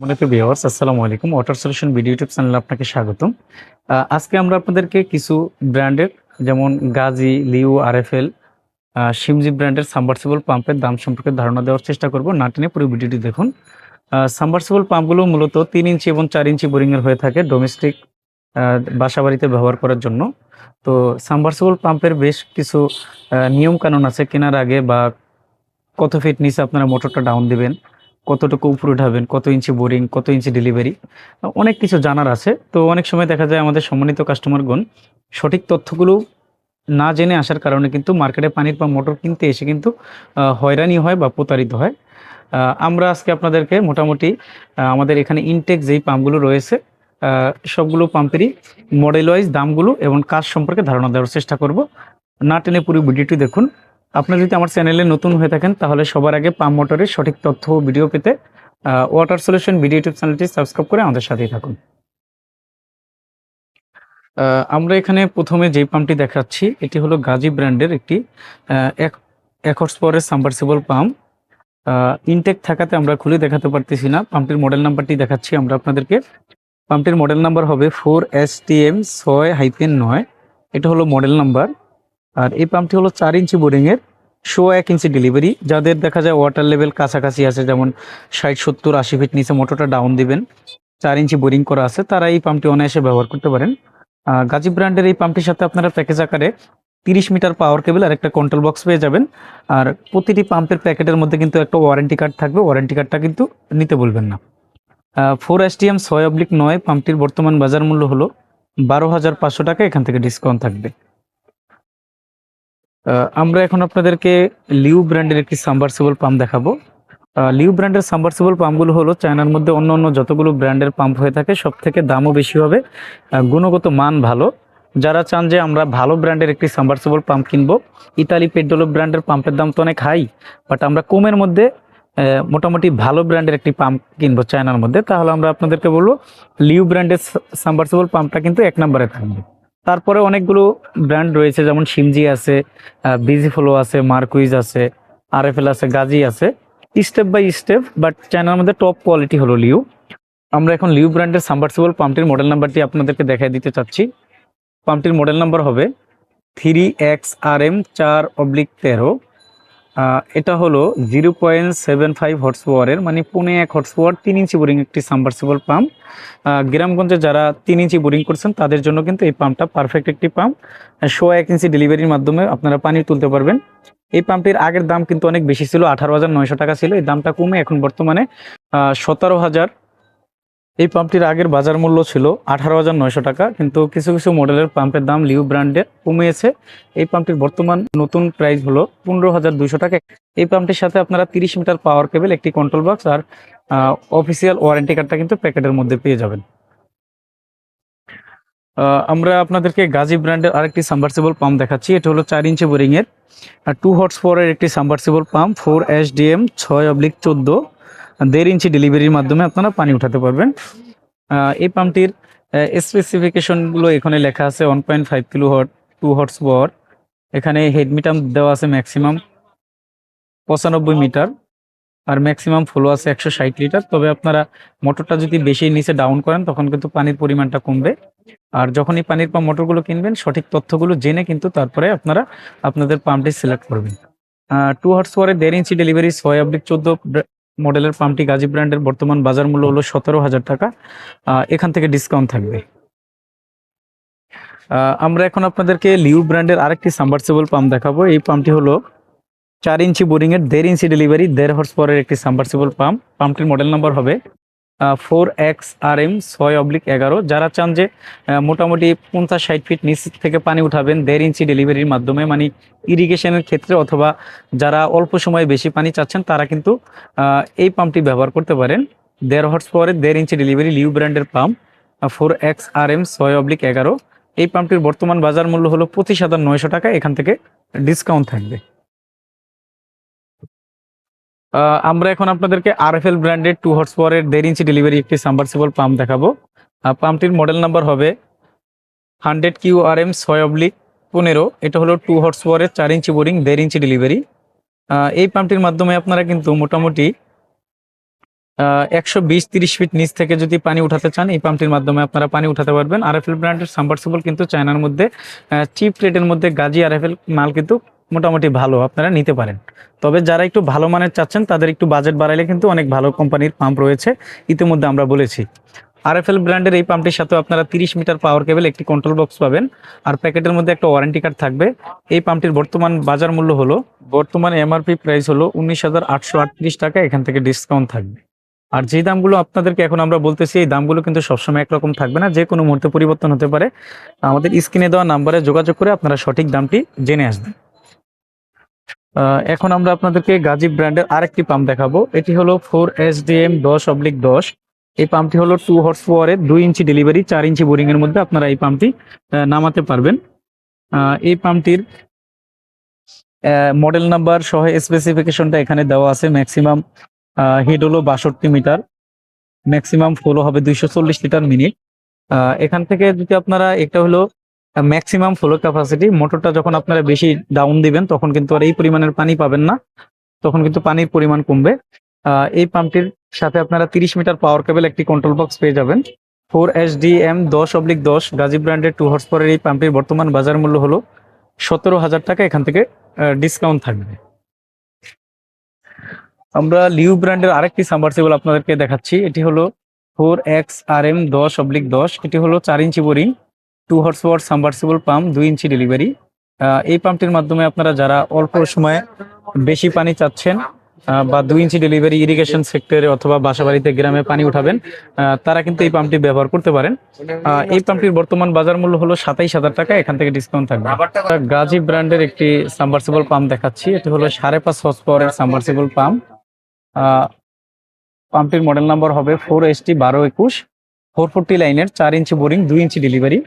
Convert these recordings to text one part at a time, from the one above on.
মনে ভিউয়ার্স, আসসালামু আলাইকুম। ওয়াটার সলিউশন ভিডিও ইউটিউব চ্যানেলে আপনাকে স্বাগতম। আজকে আমরা আপনাদেরকে কিছু ব্র্যান্ডের, যেমন গাজি, লিউ, আরএফএল সিমজি ব্র্যান্ডের সাবমার্সিবল পাম্পের দাম সম্পর্কে ধারণা দেওয়ার চেষ্টা করব। না টেনে পুরো ভিডিওটি দেখুন। সাবমার্সিবল পাম্পগুলো মূলত তিন ইঞ্চি এবং চার ইঞ্চি বোরিংয়ের হয়ে থাকে ডোমেস্টিক বাসাবাড়িতে ব্যবহার করার জন্য। তো সাবমার্সিবল পাম্পের বেশ কিছু নিয়ম কানুন আছে। কেনার আগে বা কত ফিট নিচে আপনারা মোটরটা ডাউন দিবেন কতটুকু উপরে উঠাবেন, কত ইঞ্চি বোরিং কত ইঞ্চি ডেলিভারি অনেক কিছু জানার আছে। তো অনেক সময় দেখা যায় আমাদের সম্মানিত কাস্টমারগণ সঠিক তথ্যগুলো না জেনে আসার কারণে কিন্তু মার্কেটে পানির পাম্প মোটর কিনতে এসে কিন্তু হয়রানি হয় বা প্রতারিত হয়। আমরা আজকে আপনাদেরকে মোটামুটি আমাদের এখানে ইনটেক যেই পাম্পগুলো রয়েছে সবগুলো পাম্পেরই মডেল ওয়াইজ দামগুলো এবং কাজ সম্পর্কে ধারণা দেওয়ার চেষ্টা করব। না টেনে পুরো ভিডিওটি দেখুন। আপনারা যদি আমার চ্যানেলে নতুন হয়ে থাকেন, তাহলে সবার আগে পাম্প মোটরের সঠিক তথ্য ও ভিডিও পেতে ওয়াটার সলিউশন ভিডিও ইউটিউব চ্যানেলটি সাবস্ক্রাইব করে আমাদের সাথেই থাকুন। আমরা এখানে প্রথমে যে পাম্পটি দেখাচ্ছি, এটি হলো গাজী ব্র্যান্ডের একটি এক হর্স পাওয়ারের সাবমার্সিবল পাম্প ইনটেক থাকাতে আমরা খুলে দেখাতে পারতেছি না। পাম্পটির মডেল নাম্বারটি দেখাচ্ছি আমরা আপনাদেরকে। পাম্পটির মডেল নাম্বার হবে ফোর এস টি এম ছয় হাইপেন নয়। এটা হলো মডেল নাম্বার আর এই পাম্পটি হলো চার ইঞ্চি বোরিংয়ের শো এক ইঞ্চি ডেলিভারি যাদের দেখা যায় ওয়াটার লেভেল কাছাকাছি আছে, যেমন ষাট, সত্তর, আশি ফিট নিচে মোটরটা ডাউন দিবেন, চার ইঞ্চি বোরিং করা আছে, তারা এই পাম্পটি অনায়াসে ব্যবহার করতে পারেন। গাজী ব্র্যান্ডের এই পাম্পটির সাথে আপনারা প্যাকেজ আকারে তিরিশ মিটার পাওয়ার কেবল আর একটা কন্ট্রোল বক্স পেয়ে যাবেন। আর প্রতিটি পাম্পের প্যাকেটের মধ্যে কিন্তু একটা ওয়ারেন্টি কার্ড থাকবে ওয়ারেন্টি কার্ডটা কিন্তু নিতে বলবেন না। ফোর এস টি এম ছয় অব্লিক নয় পাম্পটির বর্তমান বাজার মূল্য হলো বারো হাজার পাঁচশো টাকা, এখান থেকে ডিসকাউন্ট থাকবে। আমরা এখন আপনাদেরকে লিউ ব্র্যান্ডের একটি সাবমার্সিবল পাম্প দেখাবো। লিউ ব্র্যান্ডের সাবমার্সিবল পাম্পগুলো হলো চায়নার মধ্যে অন্য অন্য যতগুলো ব্র্যান্ডের পাম্প হয়ে থাকে, সব থেকে দামও বেশি হবে গুণগত মান ভালো। যারা চান যে আমরা ভালো ব্র্যান্ডের একটি সাবমার্সিবল পাম্প কিনবো, ইতালি পেড্রোলো ব্র্যান্ডের পাম্পের দাম তো অনেক হাই বাট আমরা কমের মধ্যে মোটামুটি ভালো ব্র্যান্ডের একটি পাম্প কিনবো চায়নার মধ্যে, তাহলে আমরা আপনাদেরকে বলব, লিউ ব্র্যান্ডের সাবমার্সিবল পাম্পটা কিন্তু এক নম্বরে থাকবে। তারপরে অনেকগুলো ব্র্যান্ড রয়েছে, যেমন সিমজি আছে বিজি ফ্লো আছে মার্কুইজ আছে আর এফ এল আছে গাজি আছে। স্টেপ বাই স্টেপ বাট চায়নার মধ্যে টপ কোয়ালিটি হলো লিউ আমরা এখন লিউ ব্র্যান্ডের সাম্বার্সিবল পাম্পটির মডেল নাম্বারটি আপনাদেরকে দেখাই দিতে চাচ্ছি। পাম্পটির মডেল নাম্বার হবে থ্রি এক্স আর এম চার অবলিক তেরো। এটা হলো zero point seven five horse পাওয়ারের মানে পুনে এক হর্স পাওয়ার তিন ইঞ্চি বোরিং একটি সাবমার্সিবল পাম্প গ্রামগঞ্জে যারা তিন ইঞ্চি বোরিং করছেন, তাদের জন্য কিন্তু এই পাম্পটা পারফেক্ট একটি পাম্প শো এক ইঞ্চি ডেলিভারির মাধ্যমে আপনারা পানি তুলতে পারবেন। এই পাম্পটির আগের দাম কিন্তু অনেক বেশি ছিল, আঠারো হাজার নয়শো টাকা ছিল। এই দামটা কমে এখন বর্তমানে সতেরো হাজার এই পাম্পটির আগের বাজার মূল্য ছিল আঠারো হাজার নয়শো টাকা, কিন্তু কিছু কিছু মডেলের পাম্পের দাম লিউ ব্র্যান্ডের কমিয়েছে। এই পাম্পটির বর্তমান নতুন প্রাইস হলো পনেরো হাজার দুইশো টাকা। এই পাম্পটির সাথে আপনারা তিরিশ মিটার পাওয়ার কেবল একটি কন্ট্রোল বক্স আর অফিসিয়াল ওয়ারেন্টি কার্ডটা কিন্তু প্যাকেটের মধ্যে পেয়ে যাবেন। আমরা আপনাদেরকে গাজী ব্র্যান্ডের আরেকটি সাবমার্সিবল পাম্প দেখাচ্ছি। এটা হলো চার ইঞ্চি বোরিংয়ের টু হর্স পাওয়ারের একটি submersible pump four S DM ছয় অবলিক চোদ্দ। দেড় ইঞ্চি ডেলিভারির মাধ্যমে আপনারা পানি উঠাতে পারবেন। এই পাম্পটির স্পেসিফিকেশনগুলো এখানে লেখা আছে one point five kilowatt two horse power এখানে হেড মিটার দেওয়া আছে ম্যাক্সিমাম পঁচানব্বই মিটার আর ম্যাক্সিমাম ফ্লো আছে একশো ষাট লিটার তবে আপনারা মোটরটা যদি বেশি নিচে ডাউন করেন, তখন কিন্তু পানির পরিমাণটা কমবে। আর যখন এই পানির পাম্প মোটরগুলো কিনবেন, সঠিক তথ্যগুলো জেনে কিন্তু তারপরে আপনারা আপনাদের পাম্পটি সিলেক্ট করবেন। টু হার্স ওয়ারে দেড় ইঞ্চি ডেলিভারি ছয় অব্লিক চোদ্দ মডেলের পাম্পটি গাজী ব্র্যান্ডের বর্তমান বাজার মূল্য হলো সতেরো হাজার টাকা। এখান থেকে ডিসকাউন্ট থাকবে। আমরা এখন আপনাদেরকে লিউ ব্র্যান্ডের আরেকটি সাম্বার্সেবল পাম্প দেখাবো। এই পাম্পটি হলো চার ইঞ্চি বোরিংয়ের দেড় ইঞ্চি ডেলিভারি দেড় হর্স পরের একটি সাম্বার্সেবল পাম্প পাম্পটির মডেল নাম্বার হবে ফোর এক্স আর এম ছয় অবলিক এগারো। যারা চান যে মোটামুটি পঞ্চাশ ষাট ফিট নিচ থেকে পানি উঠাবেন, দেড় ইঞ্চি ডেলিভারির মাধ্যমে মানে ইরিগেশনের ক্ষেত্রে অথবা যারা অল্প সময়ে বেশি পানি চাচ্ছেন, তারা কিন্তু এই পাম্পটি ব্যবহার করতে পারেন। দেড় হর্স পাওয়ারের দেড় ইঞ্চি ডেলিভারি লিউ ব্র্যান্ডের pump four X R M ছয় অবলিক এগারো। এই পাম্পটির বর্তমান বাজার মূল্য হলো পঁচিশ হাজার নয়শো টাকা। এখান থেকে ডিসকাউন্ট থাকবে। আমরা এখন আপনাদেরকে আর এফ এল ব্র্যান্ডের টু হর্স পাওয়ারের দেড় ইঞ্চি ডেলিভারি একটি সাবমার্সিবল পাম্প দেখাবো। পাম্পটির মডেল নাম্বার হবে হান্ড্রেড কিউ আর এম ছয় অবলিক পনেরো। এটা হলো টু হর্স পাওয়ারের চার ইঞ্চি বোরিং দেড় ইঞ্চি ডেলিভারি এই পাম্পটির মাধ্যমে আপনারা কিন্তু মোটামুটি একশো বিশ তিরিশ ফিট নিচ থেকে যদি পানি উঠাতে চান, এই পাম্পটির মাধ্যমে আপনারা পানি উঠাতে পারবেন। আরএফএল ব্র্যান্ডের সাবমার্সিবল কিন্তু চায়নার মধ্যে চিপ রেটের মধ্যে গাজি আরএফএল মাল কিন্তু মোটামুটি ভালো আপনারা নিতে পারেন। তবে যারা একটু ভালো মানের চাচ্ছেন, তাদের একটু বাজেট বাড়াইলে কিন্তু অনেক ভালো কোম্পানির পাম্প রয়েছে। ইতিমধ্যে আমরা বলেছি। আর এফ আরএফএল ব্র্যান্ডের এই পাম্পটির সাথে আপনারা তিরিশ মিটার পাওয়ার কেবল একটি কন্ট্রোল বক্স পাবেন। আর প্যাকেটের মধ্যে একটা ওয়ারেন্টি কার্ড থাকবে। এই পাম্পটির বর্তমান বাজার মূল্য হলো, বর্তমান এমআরপি প্রাইস হলো উনিশ টাকা, এখান থেকে ডিসকাউন্ট থাকবে। আর যে দামগুলো আপনাদেরকে এখন আমরা বলতেছি, এই দামগুলো কিন্তু সবসময় একরকম থাকবে না। যে কোনো মুহূর্তে পরিবর্তন হতে পারে। আমাদের স্ক্রিনে দেওয়া নাম্বারে যোগাযোগ করে আপনারা সঠিক দামটি জেনে আসবেন। এখন আমরা আপনাদেরকে গাজী ব্র্যান্ডের আরেকটি পাম্প দেখাবো। এটি হলো ফোর এস ডি এম দশ অবলিক দশ। এই পাম্পটি হলো টু হর্স পাওয়ারের দুই ইঞ্চি ডেলিভারি চার ইঞ্চি বোরিং এর মধ্যে আপনারা এই পাম্পটি নামাতে পারবেন। এই পাম্পটির মডেল নাম্বার সহ স্পেসিফিকেশনটা এখানে দেওয়া আছে। ম্যাক্সিমাম হিট হলো বাষট্টি মিটার। ম্যাক্সিমাম ফ্লো হবে দুইশো চল্লিশ লিটার মিনিট এখান থেকে যদি আপনারা একটা হলো ম্যাক্সিমাম ফ্লো ক্যাপাসিটি মোটরটা যখন আপনারা বেশি ডাউন দিবেন, তখন কিন্তু আর এই পরিমাণের পানি পাবেন না। তখন কিন্তু পানির পরিমাণ কমবে। এই পাম্পটির সাথে আপনারা তিরিশ মিটার পাওয়ার কেবল একটি কন্ট্রোল বক্স পেয়ে যাবেন। ফোর এস ডি এম দশ অবলিক দশ গাজী ব্র্যান্ডের টু হর্স পাওয়ারের এই পাম্পটির বর্তমান বাজার মূল্য হলো সতেরো হাজার টাকা। এখান থেকে ডিসকাউন্ট থাকবে। আমরা লিউ ব্র্যান্ডের আরেকটি সাবমার্সিবল আপনাদেরকে দেখাচ্ছি। এটি হলো ফোর এক্স আর এম দশ অবলিক দশ। এটি হলো চার inch boring two horse power submersible pump দুই ইঞ্চি ডেলিভারি এই পাম্পটির মাধ্যমে আপনারা যারা অল্প সময়ে বেশি পানি চাচ্ছেন বা দুই ইঞ্চি ডেলিভারি ইরিগেশন সেক্টরে অথবা বাসাবাড়িতে গ্রামে পানি উঠাবেন তারা কিন্তু এই পাম্পটি ব্যবহার করতে পারেন। এই পাম্পটির বর্তমান বাজার মূল্য হলো সাতাইশ হাজার টাকা, এখান থেকে ডিসকাউন্ট থাকবে। গাজী ব্র্যান্ডের একটি সাবমার্সিবল পাম্প দেখাচ্ছি, এটি হলো সাড়ে পাঁচ হর্স পাওয়ারের সাবমার্সিবল পাম্প পাম্পটির মডেল নাম্বার হবে ফোর এস টি বারো একুশ। ফোর ফোরটি লাইনের চার ইঞ্চি বোরিং দুই ইঞ্চি ডেলিভারি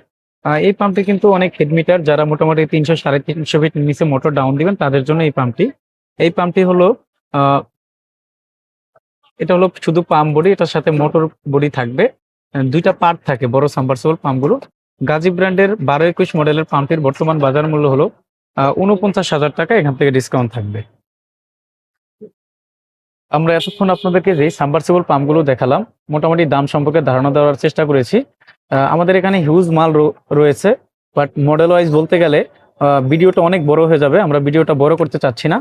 এই পাম্পটি কিন্তু অনেক হেডমিটার যারা মোটামুটি তিনশো সাড়ে তিনশো ফিট নিচে মোটর ডাউন দিবেন, তাদের জন্য এই পাম্পটি এই পাম্পটি হলো এটা হলো শুধু পাম্প বডি এটার সাথে মোটর বডি থাকবে। দুইটা পার্ট থাকে, বড় সাবমার্সিবল পাম্পগুলো গাজী ব্র্যান্ডের বারো একুশ মডেলের পাম্পটির বর্তমান বাজার মূল্য হলো উনপঞ্চাশ হাজার টাকা, এখান থেকে ডিসকাউন্ট থাকবে। আমরা এতক্ষণ আপনাদেরকে যে সাবমার্সিবল পাম্পগুলো দেখালাম, মোটামুটি দাম সম্পর্কে ধারণা দেওয়ার চেষ্টা করেছি। আমাদের এখানে হিউজ মাল রয়েছে বাট মডেল ওয়াইজ বলতে গেলে ভিডিওটা অনেক বড় হয়ে যাবে, আমরা ভিডিওটা বড় করতে চাচ্ছি না।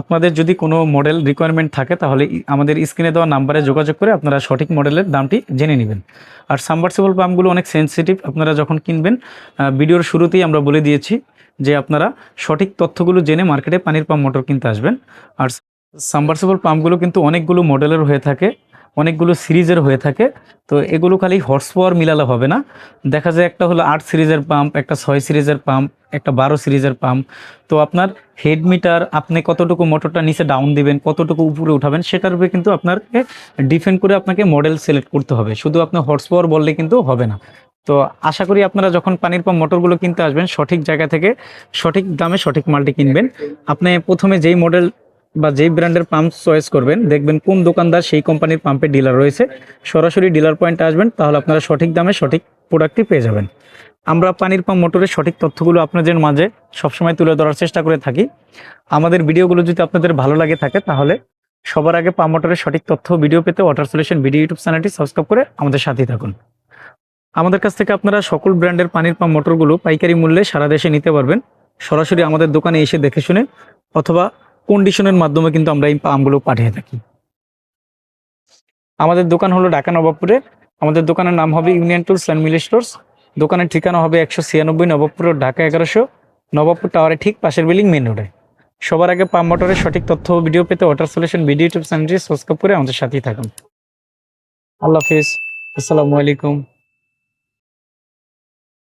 আপনাদের যদি কোনো মডেল রিকোয়ারমেন্ট থাকে, তাহলে আমাদের স্ক্রিনে দেওয়া নাম্বারে যোগাযোগ করে আপনারা সঠিক মডেলের দামটি জেনে নেবেন। আর সাবমার্সিবল পাম্পগুলো অনেক সেনসিটিভ আপনারা যখন কিনবেন ভিডিওর শুরুতেই আমরা বলে দিয়েছি যে আপনারা সঠিক তথ্যগুলো জেনে মার্কেটে পানির পাম্প মোটর কিনতে আসবেন। আর সাবমার্সিবল পাম্পগুলো কিন্তু অনেকগুলো মডেলের হয়ে থাকে। অনেকগুলো সিরিজের হয়ে থাকে। তো এগুলো খালি হর্স পাওয়ার মিলালে হবে না। দেখা যায় একটা হলো আট সিরিজের পাম্প একটা ছয় সিরিজের পাম্প একটা বারো সিরিজের পাম্প তো আপনার হেড মিটার আপনি কতটুকু মোটরটা নিচে ডাউন দিবেন, কতটুকু উপরে উঠাবেন, সেটার উপরে কিন্তু আপনাকে ডিফেন্ড করে আপনাকে মডেল সিলেক্ট করতে হবে। শুধু আপনি হর্স পাওয়ার বললে কিন্তু হবে না। তো আশা করি আপনারা যখন পানির পাম্প মোটরগুলো কিনতে আসবেন, সঠিক জায়গা থেকে সঠিক দামে সঠিক মালটি কিনবেন। আপনি প্রথমে যেই মডেল বা যেই ব্র্যান্ডের পাম্প চয়েস করবেন, দেখবেন কোন দোকানদার সেই কোম্পানির পাম্পের ডিলার রয়েছে। সরাসরি ডিলার পয়েন্টে আসবেন, তাহলে আপনারা সঠিক দামে সঠিক প্রোডাক্টটি পেয়ে যাবেন। আমরা পানির পাম্প মোটরের সঠিক তথ্যগুলো আপনাদের মাঝে সবসময় তুলে ধরার চেষ্টা করে থাকি। আমাদের ভিডিওগুলো যদি আপনাদের ভালো লাগে থাকে, তাহলে সবার আগে পাম্প মোটরের সঠিক তথ্য ভিডিও পেতে ওয়াটার সলিউশন ভিডিও ইউটিউব চ্যানেলটি সাবস্ক্রাইব করে আমাদের সাথেই থাকুন। আমাদের কাছ থেকে আপনারা সকল ব্র্যান্ডের পানির পাম্প মোটরগুলো পাইকারি মূল্যে সারা দেশে নিতে পারবেন। সরাসরি আমাদের দোকানে এসে দেখে শুনে অথবা কন্ডিশনের মাধ্যমে কিন্তু আমরা এই পাম্পগুলো পাঠিয়ে থাকি। আমাদের দোকান হলো ঢাকা নবাবপুরে আমাদের দোকানের নাম হবে union tools and mill stores. দোকানের ঠিকানা হবে একশো ছিয়ানব্বই নবাবপুর ঢাকা এগারোশো। নবাবপুর টাওয়ারের ঠিক পাশের বিল্ডিং মেন রোডে। সবার আগে পাম্প মোটরের সঠিক তথ্য ভিডিও পেতে ওয়াটার সলিউশন ভিডিও ইউটিউব চ্যানেলটি সাবস্ক্রাইব করে আমাদের সাথেই থাকুন। আল্লাহ হাফিজ। আসসালামু আলাইকুম।